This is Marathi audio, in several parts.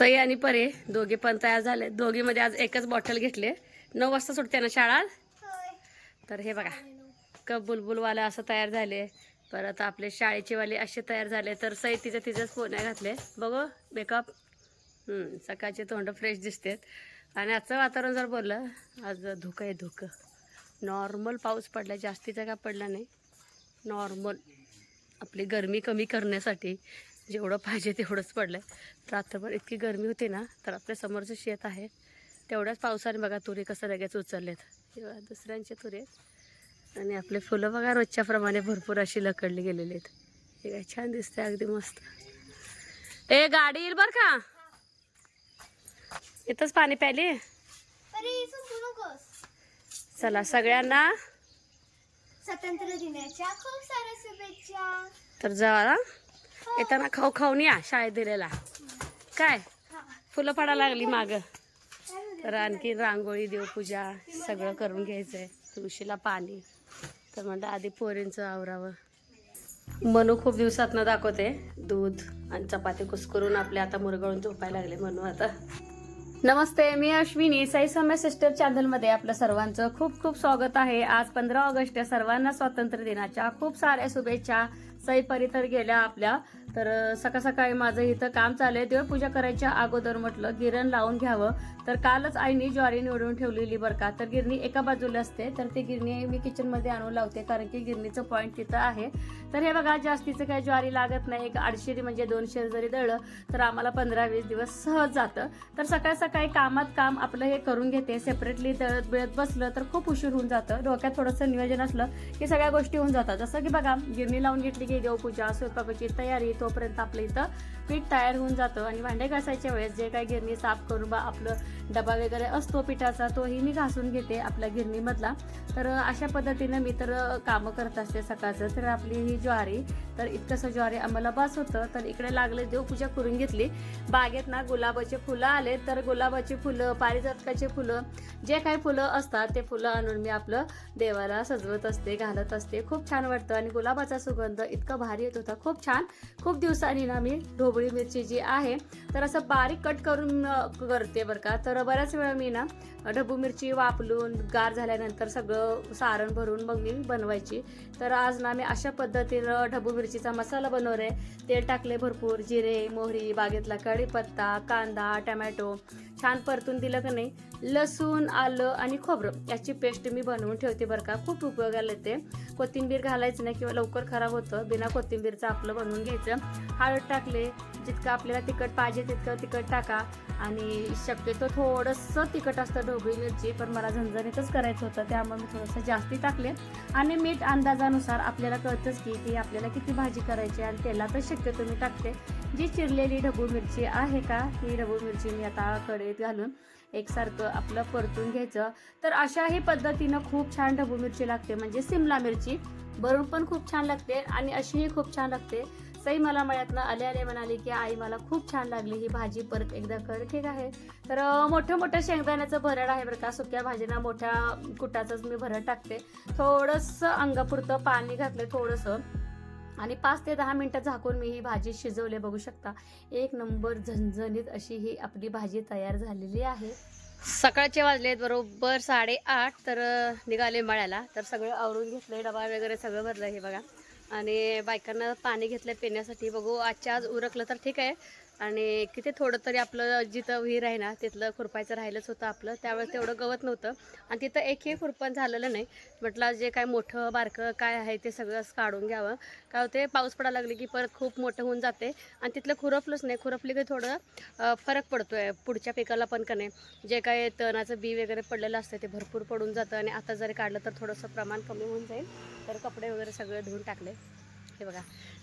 सई आणि परे दोघे पण तयार झाले. दोघीमध्ये आज एकच बॉटल घेतले. नऊ वाजता सुटते ना शाळा? तर हे बघा कप बुलबुलवाला असं तयार झाले. परत आपले शाळेचे वाले असे तयार झाले. तर सई तिचं तिचंच पोण्या घातले बघू मेकअप सकाळचे तोंड फ्रेश दिसतात. आणि आजचं वातावरण जर बोललं आज धुकं आहे धुकं. नॉर्मल पाऊस पडला जास्तीचा काय पडला नाही. नॉर्मल आपली गरमी कमी करण्यासाठी जेवढं पाहिजे तेवढंच पडलं आहे रात्रभर इतकी गरमी होती ना तर आपल्या समोरचं शेत आहे. तेवढ्याच पावसाने बघा तुरी कसं लगेच उचललेत. हे दुसऱ्यांचे तुरे आहेत. आणि आपले फुलं बघा रोजच्या प्रमाणे भरपूर अशी लकडली गेलेली आहेत. हे काय छान दिसते अगदी मस्त. ए गाडी येईल बरं का? इथंच पाणी प्यायली? नकोस. चला सगळ्यांना. स्वातंत्र्य दिनाच्या खूप साऱ्या शुभेच्छा. तर जा येताना खाऊ खाऊन या शाळेत दिलेला. काय? फुलं पडायला लागली माग. तर आणखी रांगोळी देवपूजा सगळं करून घ्यायचंय. तुळशीला पाणी. तर म्हणलं आधी पोरींचं आवरावं. मनू खूप दिवसात न दाखवते. दूध आणि चपाती कुस्करून आपले आता मुरगळून झोपायला लागले मनू आता. नमस्ते मी अश्विनी. साई सौम्य सिस्टर चॅनलमध्ये आपलं सर्वांचं खूप खूप स्वागत आहे. आज पंधरा ऑगस्ट या सर्वांना स्वातंत्र्य दिनाच्या खूप साऱ्या शुभेच्छा. सई परी तर गेल्या आपल्या तर सकाळ सकाळी माझं इथं काम चाललंय. देवपूजा करायच्या अगोदर म्हटलं गिरण लावून घ्यावं. तर कालच आईने ज्वारी निवडून ठेवलेली बरं का. तर गिरणी एका बाजूला असते. तर ती गिरणी मी किचनमध्ये आणून लावते कारण की गिरणीचं पॉईंट तिथं आहे. तर हे बघा जास्तीचं काही ज्वारी लागत नाही. एक अडशे म्हणजे दोनशे जरी दळलं तर आम्हाला पंधरा वीस दिवस सहज जातं. तर सकाळ सकाळी कामात काम आपलं हे करून घेते. सेपरेटली दळत बिळत बसलं तर खूप उशीर होऊन जातं. डोक्यात थोडंसं नियोजन असलं की सगळ्या गोष्टी होऊन जातात. जसं की बघा गिरणी लावून घेतली की देवपूजा स्वयंपाकाची तयारी तोपर्यंत आपलं इथं पीठ तयार होऊन जातं आणि भांडे घासायच्या वेळेस जे काही गिरणी साफ करून बा आपलं डबा वगैरे असतो पिठाचा तोही मी घासून घेते आपल्या गिरणीमधला. तर अशा पद्धतीनं मी तर कामं करत असते सकाळचं. तर आपली ही ज्वारी तर इतकंसं ज्वारी आम्हाला बस होतं. तर इकडे लागले देवपूजा करून घेतली. बागेत ना गुलाबाचे फुलं आले. तर गुलाबाची फुलं पारिजातकाचे फुलं जे काही फुलं असतात ते फुलं आणून मी आपलं देवाला सजवत असते घालत असते. खूप छान वाटतं आणि गुलाबाचा सुगंध इतका भारी येत होता. खूप छान. खूप दिवसांनी ना मी ढोबळी मिरची जी आहे तर असं बारीक कट करून करते बरं का. तर बऱ्याच वेळा मी ना ढबू मिरची वापलून गार झाल्यानंतर सगळं सारण भरून मग मी बनवायची. तर आज ना मी अशा पद्धतीनं ढबू मिरचीचा मसाला बनवले. तेल टाकले भरपूर जिरे मोहरी बागेतला कढीपत्ता कांदा टमॅटो छान परतून दिलं का नाही लसूण आलं आणि खोबरं याची पेस्ट मी बनवून ठेवते बरं का. खूप उपयोगाला येते कोथिंबीर घालायचं नाही किंवा लवकर खराब होतं बिना कोथिंबीरचं आपलं बनवून घ्यायचं. हळद टाकले जितकं आपल्याला तिखट पाहिजे तितकं तिखट टाका. आणि शक्यतो थोडंसं तिखट असतं ढोबळी मिरची पण मला झणझणीतच करायचं होतं त्यामुळे मी थोडंसं जास्ती टाकले. आणि मीठ अंदाजानुसार आपल्याला कळतंच की की आपल्याला किती भाजी करायची आणि तेलातच शक्यतो मी टाकते. जी चिरलेली ढबू मिरची आहे का ही ढबू मिरची मी आता कढईत घालून एकसारखं आपलं परतून घ्यायचं. तर अशाही पद्धतीनं खूप छान ढबू मिरची लागते म्हणजे सिमला मिरची. भरून पण खूप छान लागते आणि अशीही खूप छान लागते. सई मला मळ्यातनं आले आले म्हणाली की आई मला खूप छान लागली ही भाजी. परत एकदा कर ठीक आहे. तर मोठं मोठं शेंगदाण्याचं भरड आहे बरं का सुक्या भाजीना मोठ्या कुटाचंच मी भरड टाकते. थोडंसं अंगापुरतं पाणी घातलं थोडंसं. आणि पाच ते दहा मिनटं झाकून मी ही भाजी शिजवले बघू शकता. एक नंबर झणझणीत अशी ही आपली भाजी तयार झालेली आहे. सकाळचे वाजलेत बरोबर साडेआठ तर निघाले मळ्याला. तर सगळं आवरून घेतलंय डबा वगैरे सगळं भरलं हे बघा. आणि बायकांना पाणी घेतलं पिण्यासाठी. बघू आजच्या आज उरकलं तर ठीक आहे. आणि किती थोडं तरी आपलं जिथं विहीर आहे ना तिथलं खुरपायचं राहिलंच होतं आपलं. त्यावेळेस तेवढं गवत नव्हतं. आणि तिथं एकही खुरपण झालेलं नाही. म्हटलं जे काय मोठं बारकं काय आहे ते सगळं काढून घ्यावं. काय होते पाऊस पडायला लागले की परत खूप मोठं होऊन जाते. आणि तिथलं खुरपलंच नाही. खुरपली की थोडं फरक पडतो आहे पुढच्या पिकाला पण का नाही. जे काय तणाचं बी वगैरे पडलेलं असतं ते भरपूर पडून जातं. आणि आता जरी काढलं तर थोडंसं प्रमाण कमी होऊन जाईल. तर कपडे वगैरे सगळे धुवून टाकले. हे बघा.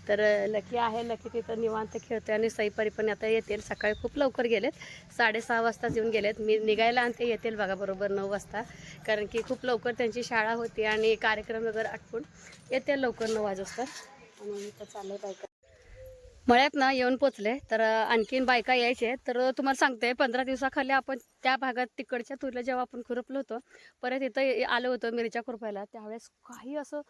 तर लकी आहे लकी तिथं निवांत खेळते आणि सईपरी पण आता येतील. सकाळी खूप लवकर गेलेत. साडेसहा वाजताच येऊन गेलेत. मी निघायला आणि ते येतील बघा बरोबर नऊ वाजता. कारण की खूप लवकर त्यांची शाळा होती आणि कार्यक्रम वगैरे आटपून येतील लवकर नऊ वाजता आणि मी तर बायका. मळ्यात ना येऊन पोचले. तर आणखीन बायका यायचे. तर तुम्हाला सांगते पंधरा दिवसाखाली आपण त्या भागात तिकडच्या तुरीला जेव्हा आपण खुरपलो होतो परत इथं ये- आलो होतो मिरच्या खुरपायला. त्यावेळेस काही असं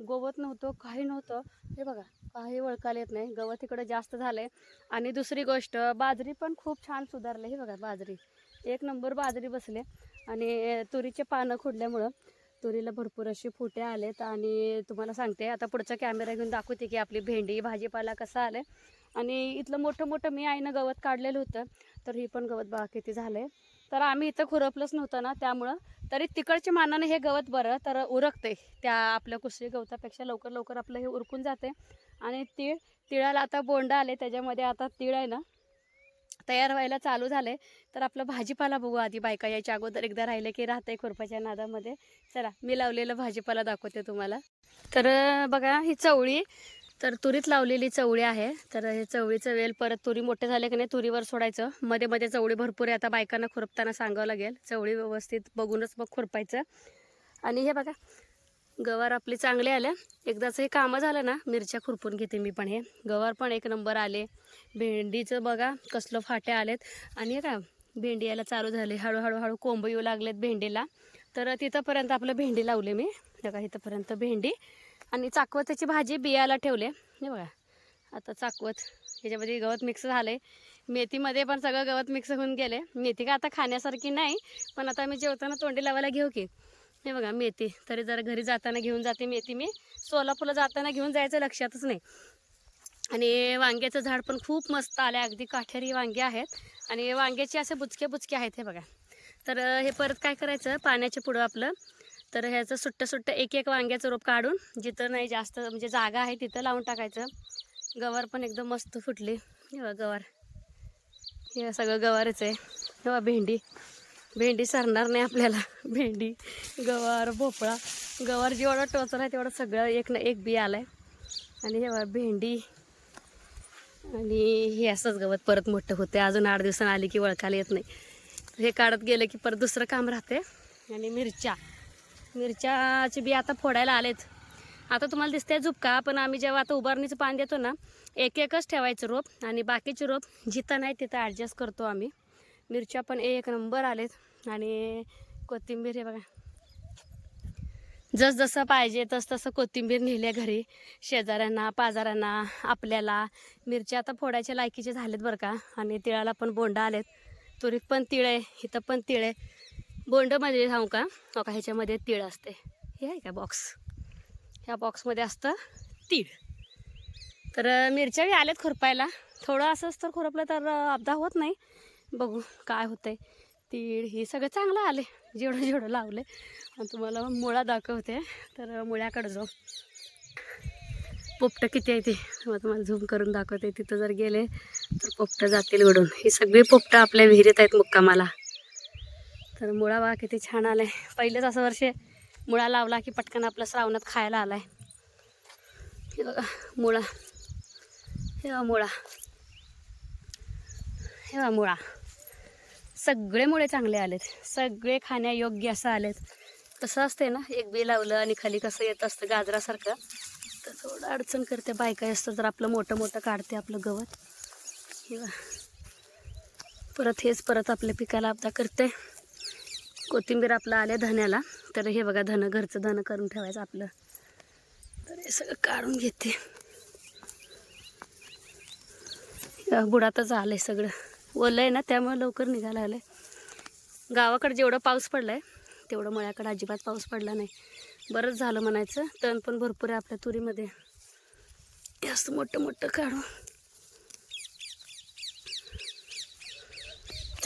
गवत नव्हतं काही नव्हतं. हे बघा काही वळकाला येत नाही. गवत इकडं जास्त झालंय. आणि दुसरी गोष्ट बाजरी पण खूप छान सुधारली. हे बघा बाजरी. एक नंबर बाजरी बसले. आणि तुरीचे पानं खुडल्यामुळं तुरीला भरपूर असे फुटे आलेत. आणि तुम्हाला सांगते आता पुढचा कॅमेरा घेऊन दाखवते की आपली भेंडी भाजीपाला कसा आलाय. आणि इथलं मोठं मोठं मी आईनं गवत काढलेलं होतं तर ही पण गवत बघा किती आहे तर आम्ही इथं खुरपलंच नव्हतं ना त्यामुळं तरी तिकडच्या मानानं हे गवत बरं तर उरकते. त्या आपल्या कुसरी गवतापेक्षा लवकर लवकर आपलं हे उरकून जाते. आणि तीळ तिळाला आता बोंड आले त्याच्यामध्ये आता तीळ आहे ना तयार व्हायला चालू झाले. तर आपलं भाजीपाला बघू आधी बायका यायच्या अगोदर. एकदा राहिले की राहते खुरपाच्या नादामध्ये. चला मी लावलेलं भाजीपाला दाखवते तुम्हाला. तर बघा ही चवळी. तर तुरीत लावलेली चवळी आहे. तर हे चवळीचं वेल परत तुरी मोठे झाले की नाही तुरीवर सोडायचं. मध्ये मध्ये चवळी भरपूर आहे. आता बायकांना खुरपताना सांगावं लागेल. चवळी व्यवस्थित बघूनच मग खुरपायचं. आणि हे बघा गवार आपली चांगले आले एकदाचं हे कामं झालं ना मिरच्या खुरपून घेते मी पण हे. गवार पण एक नंबर आले. भेंडीचं बघा कसलं फाटे आलेत. आणि हे का भेंडी यायला चालू झाले. हळूहळू हळू कोंब येऊ लागलेत भेंडीला. तर तिथंपर्यंत आपलं भेंडी लावले मी. बघा इथंपर्यंत भेंडी. आणि चाकवताची भाजी बियाला ठेवले. हे बघा. आता चाकवत ह्याच्यामध्ये गवत मिक्स झाले मेथीमध्ये पण सगळं गवत मिक्स होऊन गेले मेथी का आता खाण्यासारखी नाही पण आता मी जेवताना तोंडी लावायला घेऊ की. हे बघा मेथी. तरी जरा घरी जाताना घेऊन जाते मेथी मी. सोलापूरला जाताना घेऊन जायचं लक्षातच नाही. आणि वांग्याचं झाड पण खूप मस्त आलं अगदी काठेरी वांगे आहेत. आणि वांग्याचे असे बुचके बुचके आहेत हे बघा. तर हे परत काय करायचं? पाण्याचे पुढं आपलं तर ह्याचं सुट्टं सुट्टं एक एक वांग्याचं रोप काढून जिथं नाही जास्त म्हणजे जागा आहे तिथं लावून टाकायचं. गवार पण एकदम मस्त फुटली. हे गवार. हे सगळं गवारच आहे. हे भेंडी. भेंडी सरणार नाही आपल्याला. भेंडी गवार भोपळा. गवार जेवढा टोचला आहे तेवढं सगळं एक ना एक बी आलं आहे आणि हे भेंडी. आणि हे असंच गवत परत मोठं होते अजून आठ दिवसांनी आली की वळखायला येत नाही. हे काढत गेलं की परत दुसरं काम राहते आणि मिरच्या. मिरच्याचे बी आता फोडायला आलेत. आता तुम्हाला दिसते झुपका पण आम्ही जेव्हा आता उभारणीचं पाणी देतो ना एक एकच ठेवायचं रोप आणि बाकीचे रोप जिथं नाही तिथं ॲडजस्ट करतो आम्ही. मिरच्या पण एक नंबर आलेत आणि कोथिंबीर हे बघा. जसजसं पाहिजे तसतसं कोथिंबीर नेल्या घरी. शेजाऱ्यांना पाजाऱ्यांना आपल्याला. मिरच्या आता फोडायच्या लायकीचे झालेत बरं का. आणि तिळाला पण बोंड आलेत. तुरीत पण तिळ आहे इथं पण तिळ आहे. बोंडमध्ये सांगू का? हो का? ह्याच्यामध्ये तीळ असते. हे आहे का बॉक्स ह्या बॉक्समध्ये असतं तीळ. तर मिरच्याही मिरच्या बी आल्यात खुरपायला. थोडं असंच तर खुरपलं तर अपदा होत नाही. बघू काय होतंय. तीळ हे सगळं चांगलं आले जेवढं जेवढं लावले आणि तुम्हाला मुळा दाखवते. तर मुळ्याकडं जाऊ. पोपटं किती आहे ते? मग तुम्हाला झूम करून दाखवते. तिथं जर गेले तर पोपटं जातील घडून. ही सगळी पोपटं आपल्या विहिरीत आहेत मुक्कामाला. तर मुळा बघा किती छान आलाय. पहिलेच असं वर्ष मुळा लावला की पटकन आपलं श्रावणात खायला आलाय. हे बघा मुळा. हे बा मुळा. हे बा मुळा. सगळे मुळे चांगले आलेत. सगळे खाण्यायोग्य असं आलेत. कसं असते ना एक बी लावलं आणि खाली कसं येत असतं गाजरासारखं तर थोडं अडचण करते बायका असतं तर आपलं मोठं मोठं काढते आपलं गवत. हे परत हेच परत आपल्या पिकाला आपदा करते कोथिंबीर आपलं आल्या धन्याला तर हे बघा धनं घरचं धनं करून ठेवायचं आपलं. तर हे सगळं काढून घेते. या बुडातच आलंय सगळं. ओलं आहे ना त्यामुळे लवकर निघायला आलंय. गावाकडे जेवढं पाऊस पडलाय तेवढं मळ्याकडे अजिबात पाऊस पडला नाही. बरंच झालं म्हणायचं. तण पण भरपूर आहे आपल्या तुरीमध्ये. जास्त मोठं मोठं काढून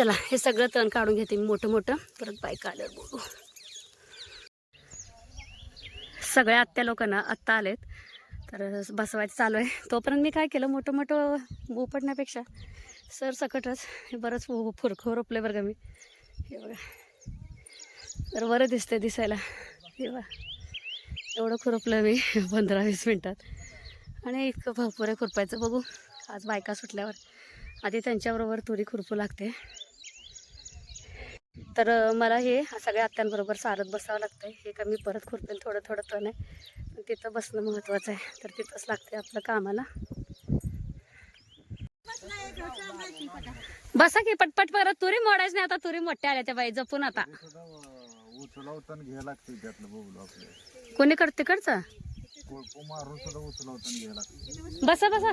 चला हे सगळं तण काढून घेते मी मोठं मोठं. परत बायका आल्यावर बघू सगळ्या आत्या लोकांना आत्ता आलेत. तर बसवायचं चालू आहे. तोपर्यंत मी काय केलं मोठं मोठं उपडण्यापेक्षा सर सकटच हे बरंच फुरखं रोपले बरं का मी. हे बघा. तर बरं दिसतंय दिसायला. हे बघा. एवढं खुरपलं मी पंधरा वीस मिनटात. आणि इतकं भरपूर आहे खुरपायचं. बघू. आज बायका सुटल्यावर. आधी त्यांच्याबरोबर तुरी खुरपू लागते. तर मला हे सगळ्या आत्यांबरोबर सारत बसावं लागतं हे का मी परत खुरपेल थोडं थोडं तण आहे. पण तिथं बसणं महत्त्वाचं आहे. तर तिथंच लागते आपलं कामाला. बसा की पटपट परत. तुरी मोडायच नाही आता. तुरी मोठ्या आल्या त्या बाई. जपून आता. कोणी करते तिकडचं. बसा बसा.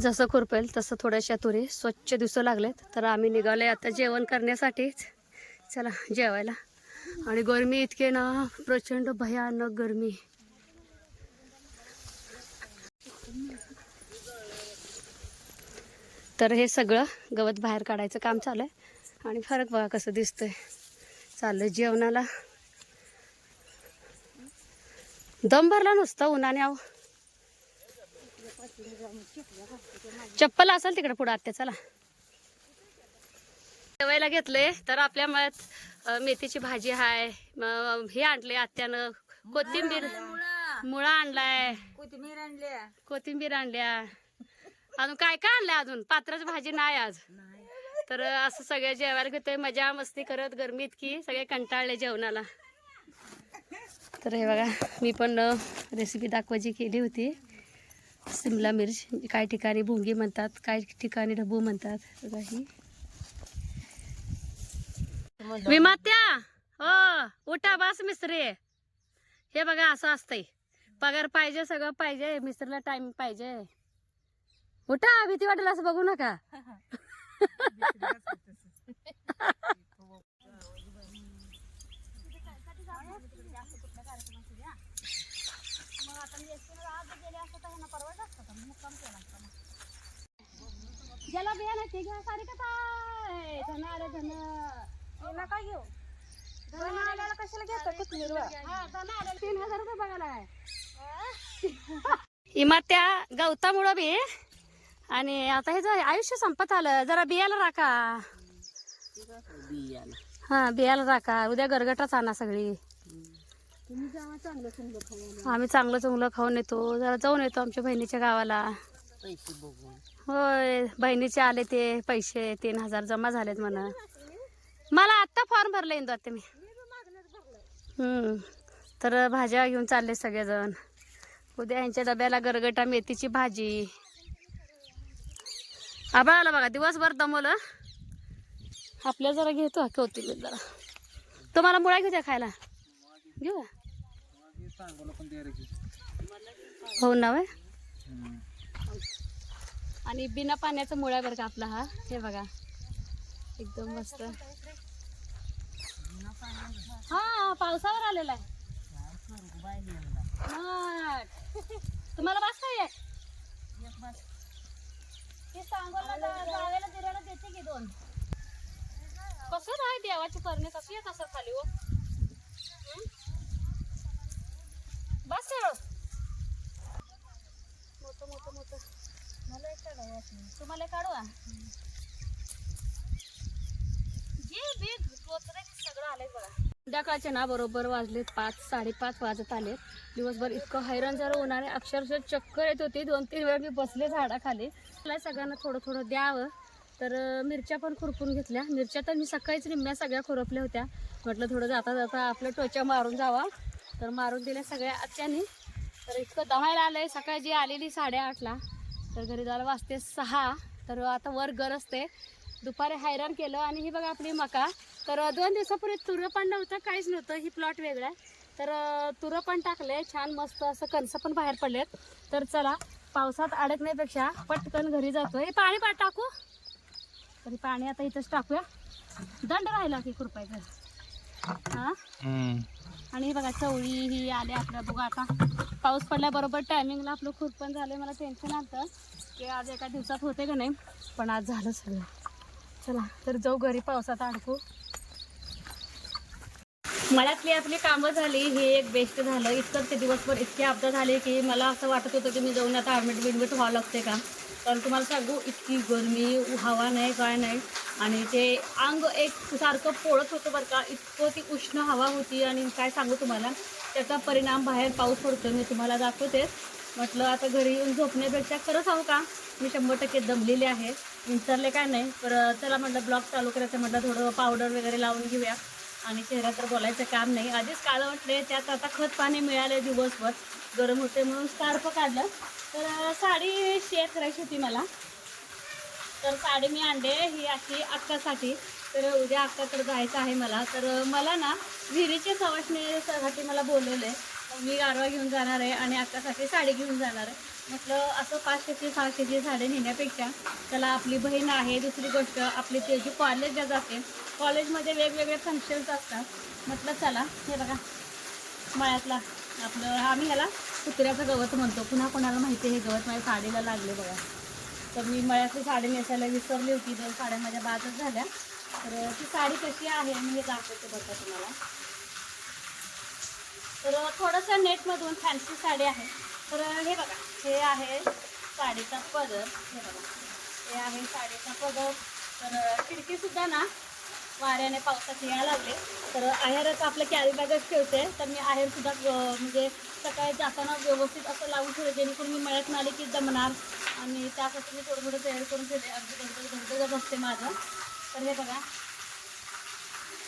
जसं खुरपेल तसं थोड्याशा तुरी. स्वच्छ दिसू लागलेत. तर आम्ही निघाले आता जेवण करण्यासाठीच. चला जेवायला. आणि गरमी इतके ना प्रचंड भयानक गरमी. तर हे सगळं गवत बाहेर काढायचं काम चालू आहे. आणि फरक बघा कसं दिसतंय. चाललं जेवणाला. दम भरला नुसता उन्हाने आहो चप्पल असेल तिकडे पुढे आत्या चला. जेवायला घेतले तर आपल्या अ, मेथीची भाजी आहे म, हे आणले आत्यानं कोथिंबीर मुळा आणलाय. कोथिंबीर आणल्या. कोथिंबीर आणल्या. अजून काय काय आणलंय अजून? पात्राची भाजी नाही आज. तर असं सगळे जेवायला घेतोय मजा मस्ती करत गरमी इतकी सगळे कंटाळले जेवणाला. तर हे बघा मी पण रेसिपी दाखवायची केली होती. सिमला मिर्च काही ठिकाणी भुंगी म्हणतात काही ठिकाणी ढबू म्हणतात. बघा ही. विमात्या हो उठा बस मिस्त्री. हे बघा असं असतंय. पगार पाहिजे सगळं पाहिजे मिस्त्रीला टाइम पाहिजे. उठा भीती वाटेल असं बघू नका. ज्याला बिया नाही ते घ्या सारी धन आले धन. काय घेऊ? आल्याला कशाला कोथिंबीर हा, धन आले. तीन हजार रुपये बघायला आहे. इमात्या गवतामुळं बी. आणि आता हे जर आयुष्य संपत आलं. जरा बियाला राखा. हा बियाला राखा. उद्या गरगटाच आणा सगळी. आम्ही चांगलं चांगलं खाऊन येतो. जरा जाऊन येतो आमच्या बहिणीच्या गावाला. होय बहिणीचे आले ते पैसे तीन हजार जमा झालेत म्हणा. मला आत्ता फॉर्म भरले इंदू आता मी. हम्म. तर भाज्या घेऊन चालले सगळेजण. उद्या यांच्या डब्याला गरगटा मेथीची भाजी. आबा आला बघा दिवसभर दमवलं. आपल्या जरा घेतो कोथिंबीर जरा. तुम्हाला मुळा घेऊ द्या खायला. घेऊ? हो ना वय? आणि बिना पाण्याचा मुळा बरं का आपला हा. हे बघा. एकदम मस्त. हा पावसावर आलेला आहे. तुम्हाला बस काय ते सांगोला देते की दोन. कसं नाही देवाची करणे? कसं येत असं खाली हो? बस मोठं मोठं मोठं. मला एक काढावं तुम्हाला एक काढू का? जे बी रोजचं सगळं आलंय बघा. संध्याकाळचे ना बरोबर वाजलेत पाच साडेपाच वाजत आले दिवसभर इतकं हैराण झालं उन्हाने अक्षरशः चक्कर येत होती. दोन तीन वेळा मी बसले झाडाखाली. मला सगळ्यांना थोडं थोडं द्यावं. तर मिरच्या पण खुरपून घेतल्या. मिरच्या तर मी सकाळीच निम्म्या सगळ्या खुरपल्या होत्या. म्हटलं थोडं जाता जाता आपल्या टोच्या मारून जावा. तर मारून दिल्या सगळ्या आत्याने. तर इतकं दमायला आलंय. सकाळी जी आलेली साडेआठला तर घरी जायला वाजते सहा. तर आता वर गरजते दुपारी हैराण केलं आणि ही बघा आपली मका. तर दोन दिवसापूर्वी तुरं पण नव्हतं काहीच नव्हतं. ही प्लॉट वेगळा आहे. तर तुरं पण टाकले छान मस्त असं कणसं पण बाहेर पडलेत. तर चला पावसात अडकण्यापेक्षा पटकन घरी जातो हे पाणी पा टाकू. तरी पाणी आता इथंच टाकूया. दंड राहिला की कृपायचं हां? आणि हे बघा चवळी ही आले आपल्या बघा आता पाऊस पडल्याबरोबर टायमिंगला आपलं खुरपण झालं मला टेन्शन आलं की आज एका दिवसात होते का नाही पण आज झालं सगळं. चला तर जाऊ घरी पावसात अडकू. मळ्यातली आपली कामं झाली हे एक बेस्ट झालं. इतकंच ते दिवसभर इतके अपघात झाले की मला असं वाटत होतं की मी जाऊन आता ॲडमिट बिडमिट व्हावं लागते का? कारण तुम्हाला सांगू इतकी गरमी हवा नाही काय नाही. आणि ते अंग एक सारखं पोळत होतं बरं का. इतकं ती उष्ण हवा होती आणि काय सांगू तुम्हाला त्याचा परिणाम बाहेर पाऊस पडतो मी तुम्हाला दाखवतेच म्हटलं आता घरी येऊन झोपण्यापेक्षा खरं सांगू का? मी शंभर टक्के दमलेले आहे. विचारले काय नाही पर चला म्हटलं ब्लॉग चालू करायचं म्हटलं थोडं पावडर वगैरे लावून घेऊया. आणि चेहरा तर बोलायचं काम नाही. आधीच काळं वाटले त्यात आता खत पाणी मिळाले दिवसभर. गरम होते म्हणून स्कार्फ काढलं. तर साडी शेअर करायची होती मला. तर साडी मी आणले ही अशी अक्कासाठी. तर उद्या अक्काकडे जायचं आहे मला. तर मला ना विहिरीचे सवासणीसाठी मला बोलवले. आहे मी गारवा घेऊन जाणार आहे आणि अक्कासाठी साडी घेऊन जाणार आहे. म्हटलं असं पाचशेची सहाशेची साडी नेण्यापेक्षा त्याला आपली बहीण आहे. दुसरी गोष्ट आपली ते जी कॉलेजला जाते कॉलेजमध्ये वेगवेगळे फंक्शन्स असतात. म्हटलं चला हे बघा. मळ्यातला आपलं आम्ही ह्याला कुत्र्याचं गवत म्हणतो. पुन्हा कोणाला माहिती आहे हे गवत? माझ्या साडीला लागले बघा. तर मी मळ्यातली साडी नेसायला विसरली होती दोन साड्या माझ्या बाजच झाल्या. तर ती साडी कशी आहे मी हे दाखवते बघा तुम्हाला. तर थोडंसं नेटमधून फॅन्सी साडी आहे. तर हे बघा हे आहे साडीचा पदर. हे बघा हे आहे साडीचा पदर. तर खिडकीसुद्धा ना वाऱ्याने पावसात यायला लागले तर आहेरच आपलं कॅरी बॅगच ठेवते. तर मी आहेरसुद्धा म्हणजे सकाळी जाताना व्यवस्थित असं लावून ठेवलं जेणेकरून मी मळ्यात आले की जमणार. आणि त्यासाठी मी थोडं थोडं तयार करून ठेवले. अगदी धगधग धगधगच असते माझं. तर हे बघा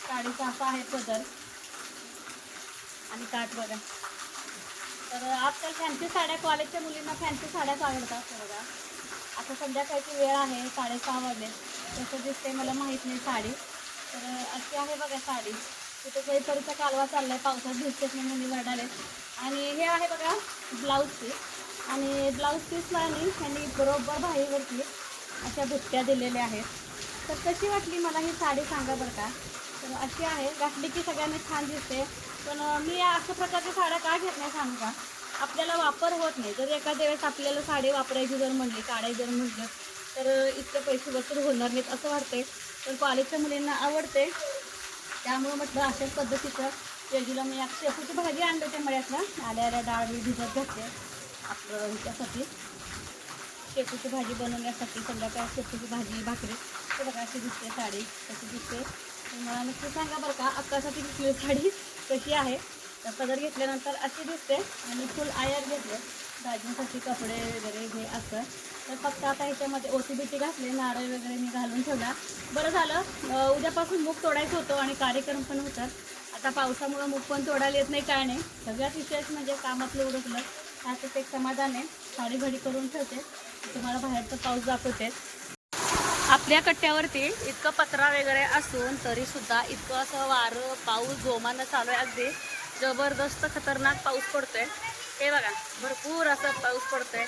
साडीचा असा आहे पदर. आणि काठ बघा. तर आजकाल फॅन्सी साड्या कॉलेजच्या मुलींना फॅन्सी साड्याच आवडतात बघा. आता संध्याकाळची वेळ आहे साडेसहा वाजले. तसं दिसते मला माहीत नाही साडी. तर अशी आहे बघा साडी. तिथं काहीतरीचा कालवा चाललाय पावसात दिसतेच नाही मुली वरडाले आणि हे आहे बघा ब्लाऊज पीस आणि ब्लाऊज पीसला आणि ह्यांनी बरोबर बाहेरवरती अशा भुट्ट्या दिलेल्या आहेत. तर कशी वाटली मला ही साडी सांगा बरं का? तर अशी आहे. घातली की सगळ्यांना छान दिसते. पण मी अशा प्रकारच्या साड्या का घेत नाही सांगू? का आपल्याला वापर होत नाही. जर एखाद्या वेळेस आपल्याला साडी वापरायची जर म्हणली काढायची जर म्हटलं तर इतके पैसे वसूल होणार नाहीत असं वाटते तर कॉलेजच्या मुलींना आवडते त्यामुळं म्हटलं अशाच पद्धतीचं वेगळीला मी एक शेपूची भाजी आणली ते मळ्यातलं. आल्या आल्या डाळ बी भिजत घातले. आपलं ह्याच्यासाठी शेपूची भाजी बनवण्यासाठी संध्याकाळ शेपूची भाजी भाकरी. ते बघा अशी दिसते साडी कशी दिसते. मला नक्की सांगा बरं का अक्कासाठी घेतली साडी कशी आहे. तर पदर घेतल्यानंतर अशी दिसते आणि फुल आयर घेतले. भाजीसाठी कपडे वगैरे हे असं तर फक्त आता ह्याच्यामध्ये ओटी बिटी घातले नारळ वगैरे मी घालून ठेवला. बरं झालं. उद्यापासून मूग तोडायचं होतं आणि कार्यक्रम पण होतात. आता पावसामुळं मूग पण तोडायला येत नाही काय नाही. सगळ्यात विशेष म्हणजे कामातलं उडकलं त्यातच एक समाधान आहे. साडी घडी करून ठेवते. तुम्हाला बाहेरचा पाऊस दाखवते. आपल्या कट्ट्यावरती इतकं पत्रा वगैरे असून तरीसुद्धा इतकं असं वारं पाऊस जोमानं चालू आहे. अगदी जबरदस्त खतरनाक पाऊस पडतोय. हे बघा भरपूर असं पाऊस पडतोय.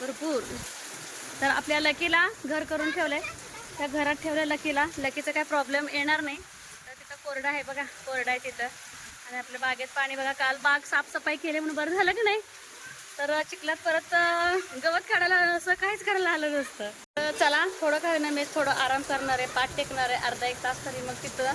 भरपूर. तर आपल्या लकीला घर करून ठेवलं आहे त्या घरात ठेवलं लकीला. लकीचा काय प्रॉब्लेम येणार नाही. कोरडा आहे बघा कोरडा आहे तिथं. आणि आपल्या बागेत पाणी बघा काल बाग साफसफाई केली म्हणून बरं झालं की नाही? तर चिखलात परत गवत काढायला असं काहीच करायला आलं नसतं. तर चला थोडं काय ना मी थोडं आराम करणार आहे पाठ टेकणार आहे अर्धा एक तास तरी मग तिथं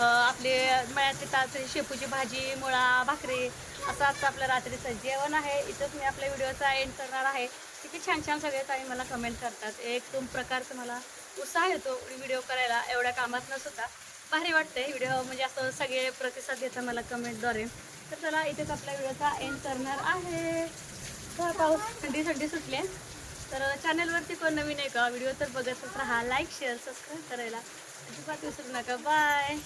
आपले आपली तास तासरी शेपूची भाजी मुळा भाकरी असं आजचं आपलं रात्रीचं जेवण आहे. इथंच मी आपल्या व्हिडिओचा एंड करणार आहे. किती छान छान सगळे ताई मला कमेंट करतात. एक दोन प्रकारचं मला उत्साह येतो व्हिडिओ करायला. एवढ्या कामात न सुद्धा भारी वाटतंय व्हिडिओ म्हणजे असं सगळे प्रतिसाद देतात मला कमेंटद्वारे तर चला इथेच आपल्या व्हिडिओचा एंड करणार आहे. तर पाऊस थंडी थंडी सुटले तर चॅनलवरती कोण नवीन आहे का? व्हिडिओ तर बघतच राहा. लाईक शेअर सबस्क्राईब करायला अजिबात विसरू नका. बाय